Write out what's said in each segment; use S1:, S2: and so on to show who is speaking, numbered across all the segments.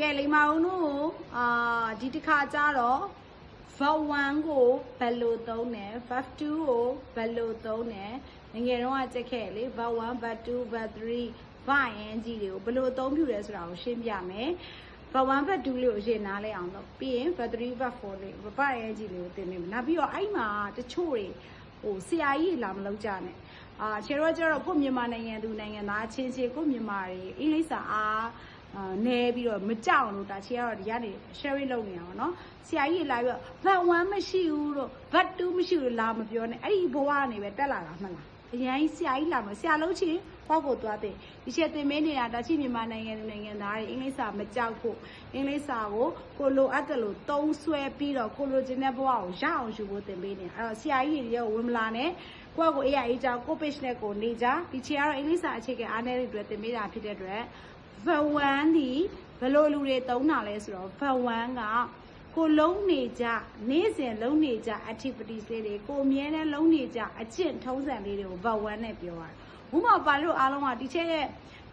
S1: ကဲလိမ္မာအောင်တို့အာဒီတစ်ခါကျတော့ verb 1ကိုဘယ်လိုသုံးလဲ verb 2ကိုဘယ်လိုသုံးလဲငယ်ငယ်တုန်းကကြက်ခဲ့လေ verb 1 verb 2 verb 3 verb ing တွေကိုဘယ်လိုအသုံးပြုလဲဆိုတာကိုရှင်းပြမယ် verb 1 verb 2လေးကိုရှင်းနားလဲအောင်တော့ပြီးရင် verb 3 verb 4လေး verb ing လေးကိုသင်နေမယ်နောက်ပြီးတော့အဲ့မှာတချို့တွေဟိုဆရာကြီးလာမလုပ်ကြနဲ့အာခြေတော့ကျတော့ကိုယ့်မြန်မာနိုင်ငံသူနိုင်ငံသားချင်းချင်းကိုယ့်မြန်မာတွေအင်္ဂလိပ်စာအားအာ နဲပြီးတော့မကြောက်လို့ဒါချီကတော့ဒီကနေ sharing လုပ်နေတာပေါ့နော်ဆရာကြီးလာပြီးတော့ VAT 1မရှိဘူးတို့ VAT 2မရှိဘူးလာမပြောနဲ့အဲ့ဒီဘဝကနေပဲတက်လာတာမှတ်လားအရင်ဆရာကြီးလာမဆရာလုံးချင်းဟောကိုသွားတဲ့ဒီချက်သင်မင်းနေတာဒါချီမြန်မာနိုင်ငံသူနိုင်ငံသားတွေအင်္ဂလိပ်စာမကြောက်ဖို့အင်္ဂလိပ်စာကိုကိုလိုအပ်တယ်လို့သုံးဆွဲပြီးတော့ကိုလိုချင်တဲ့ဘဝကိုရအောင်ယူဖို့သင်ပေးနေတာအဲ့တော့ဆရာကြီးတွေရောဝင်မလာနဲ့ကိုယ့်ကိုအေးရအေးကြောင်ကို page နဲ့ကိုနေကြဒီချေကတော့အင်္ဂလိပ်စာအခြေခံအားနည်းတဲ့အတွက်သင်ပေးတာဖြစ်တဲ့အတွက် V1 ဒီဘယ်လိုလူတွေသုံးတာလဲဆိုတော့ V1 ကကိုလုံးနေကြနေ့စဉ်လုံးနေကြ activities လေးတွေကိုအမြဲတမ်းလုံးနေကြအကျင့်ထုံးစံလေးတွေကို V1 နဲ့ပြောရတယ်။ဥပမာပါလို့အားလုံးကဒီချက်ရဲ့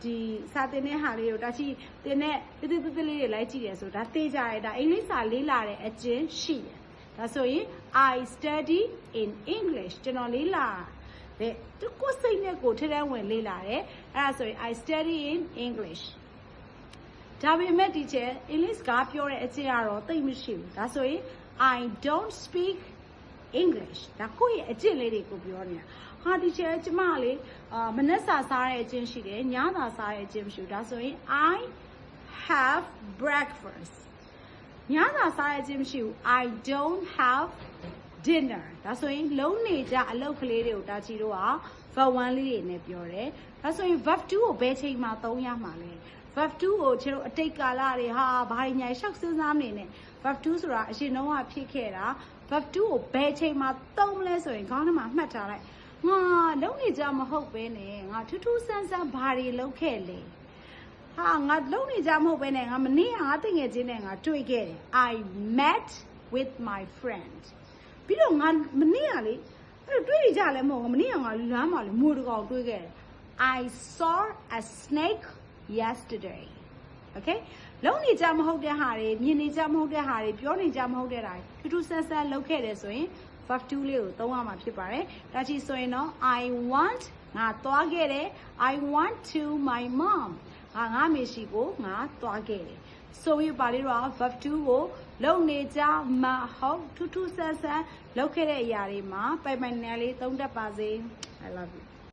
S1: ဒီစာတင်တဲ့ဟာလေးကိုတချီတင်တဲ့တိတိတိတိလေးတွေလိုက်ကြည့်ရဆိုဒါသိကြရတာအင်္ဂလိပ်စာလေးလာတဲ့အကျင့်ရှိတယ်။ဒါဆိုရင် I study in English ကျွန်တော်လေးလာ တဲ့သူကိုယ်စိတ်နဲ့ကိုယ်ထဲထဲဝင်လေးလာတယ်အဲ့ဒါဆိုရင် I study in English ဒါပေမဲ့ဒီချက် English ကပြောတဲ့အကျင့်ကတော့သိပ်မရှိဘူးဒါဆိုရင် I don't speak English ဒါကိုယ့်ရဲ့အကျင့်လေးတွေကိုပြောနေတာဟာဒီချက်ကျမလေအာမနက်စာစားတဲ့အကျင့်ရှိတယ်ညစာစားတဲ့အကျင့်မရှိဘူးဒါဆိုရင် I have breakfast ညစာစားတဲ့အကျင့်မရှိဘူး I don't have dinner ဒါဆိုရင်လုံးနေကြအလုပ်ကလေးတွေကိုတာချီတို့က verb 1လေးတွေနဲ့ပြောတယ်ဒါဆိုရင် verb 2ကိုဘယ်ချိန်မှာသုံးရမှာလဲ verb 2ကိုကျွန်တော်အတိတ်ကာလတွေဟာဘာညာရှောက်စဉ်းစားမနေနဲ့ verb 2ဆိုတာအရင်တော့ဖြစ်ခဲ့တာ verb 2ကိုဘယ်ချိန်မှာသုံးမလဲဆိုရင်ခေါင်းထဲမှာမှတ်ထားလိုက်ငါလုံးနေကြမဟုတ်ပဲနဲ့ငါထူးထူးဆန်းဆန်းဘာတွေလုပ်ခဲ့လဲဟာငါလုံးနေကြမဟုတ်ပဲနဲ့ငါမနေ့ကငါတငယ်ချင်းနဲ့ငါတွေ့ခဲ့တယ် I met with my friend ပြီးတော့ငါမနေ့ကလေအဲ့တွေ့နေကြလဲမဟုတ်ဘူးမနေ့ကငါလမ်းမှာလေမိုးတကောင်တွေ့ခဲ့တယ် I saw a snake yesterday okay လုံးနေကြမဟုတ်တဲ့ဟာတွေမြင်နေကြမဟုတ်တဲ့ဟာတွေပြောနေကြမဟုတ်တဲ့ဟာတွေထူးထူးဆန်းဆန်းလုပ်ခဲ့တယ်ဆိုရင် verb 2လေးကိုသုံးရမှာဖြစ်ပါတယ်ဒါချီဆိုရင်တော့ I want ငါသွားခဲ့တယ် I want to my mom ငါငါမေရှိကိုငါသွားခဲ့တယ်ဆိုရင်ပါလေးတော့ verb 2ကိုလုံနေကြမဟုတ်ထူးထူးဆန်းဆန်းလုပ်ခဲ့တဲ့အရာတွေမှာပိုင်ပိုင်နယ်လေးသုံးတတ်ပါစေ I love you